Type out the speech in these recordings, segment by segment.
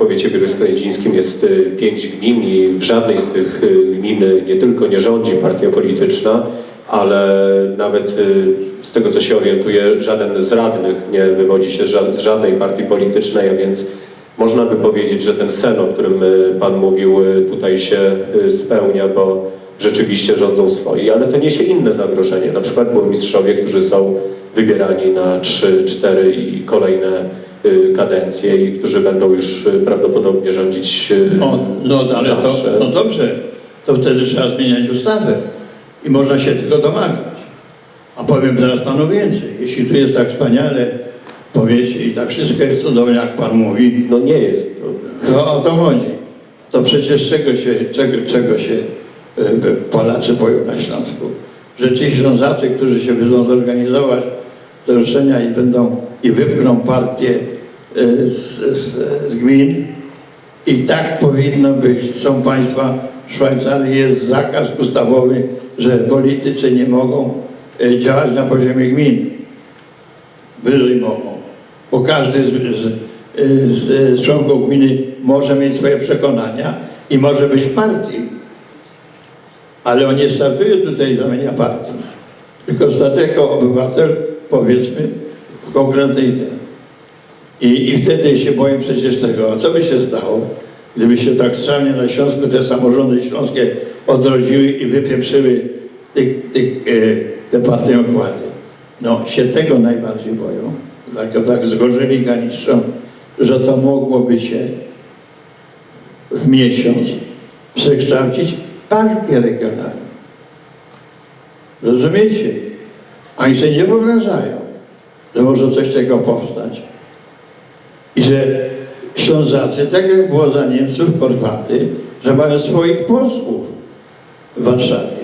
W powiecie bielsko-jędzińskim jest y, pięć gmin i w żadnej z tych y, gmin nie tylko nie rządzi partia polityczna, ale nawet y, z tego co się orientuję, żaden z radnych nie wywodzi się z ża- z żadnej partii politycznej, a więc można by powiedzieć, że ten sen, o którym y, Pan mówił, y, tutaj się y, spełnia, bo rzeczywiście rządzą swoi, ale to niesie inne zagrożenie, na przykład burmistrzowie, którzy są wybierani na 3, 4 i kolejne y, kadencje i którzy będą już y, prawdopodobnie rządzić y, No, no ale to, no dobrze, to wtedy trzeba zmieniać ustawę i można się tego domagać. A powiem teraz panu więcej. Jeśli tu jest tak wspaniale powiecie i tak wszystko jest cudownie, jak pan mówi, No nie jest. No. to o to chodzi. To przecież czego się, czego, czego się Polacy boją na Śląsku? Że ci Ślązacy, którzy się będą zorganizować stowarzyszenia i będą i wypchną partię e, z, z, z gmin i tak powinno być. Są państwa, w Szwajcarii jest zakaz ustawowy, że politycy nie mogą e, działać na poziomie gmin. Wyżej mogą. Bo każdy z, z, z, z członków gminy może mieć swoje przekonania i może być w partii. Ale on nie startuje tutaj z ramienia partii. Tylko startuje jako obywatel, powiedzmy, w konkretnej tym. I, I wtedy się boję przecież tego. A co by się stało, gdyby się tak strzelnie na Śląsku te samorządy śląskie odrodziły i wypieprzyły tych, tych, e, te partie okłady? No, się tego najbardziej boją. Tak, tak zgorzyli ganiszczą, że to mogłoby się w miesiąc przekształcić w partię regionalną. Rozumiecie? Oni sobie nie wyobrażają, że może coś takiego powstać. I że Ślązacy, tak jak było za Niemców, Korwaty, że mają swoich posłów w Warszawie.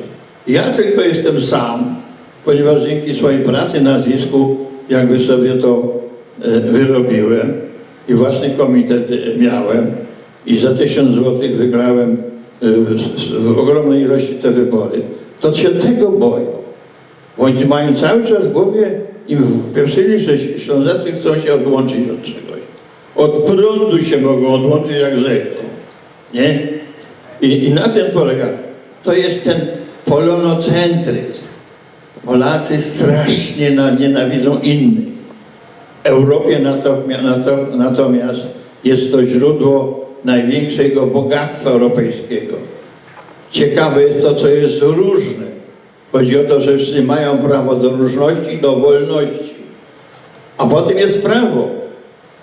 Ja tylko jestem sam, ponieważ dzięki swojej pracy, nazwisku, jakby sobie to e, wyrobiłem i własny komitet miałem i za tysiąc złotych wygrałem e, w, ogromnej ilości te wybory, to się tego boją. Bo Oni mają cały czas w głowie im wpieprzyli, że Ślązacy chcą się odłączyć od czegoś. Od prądu się mogą odłączyć jak zechcą. Nie? I, I na tym polega. To jest ten polonocentryzm. Polacy strasznie na, nienawidzą innych. W Europie natomia- nato- natomiast jest to źródło największego bogactwa europejskiego. Ciekawe jest to, co jest różne. Chodzi o to, że wszyscy mają prawo do różności, do wolności. A potem jest prawo.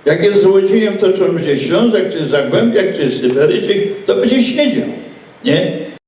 Jak jest złodziejem, to czy on będzie Ślązak, czy Zagłębiak, czy Syberyjczyk, to będzie siedział. Nie?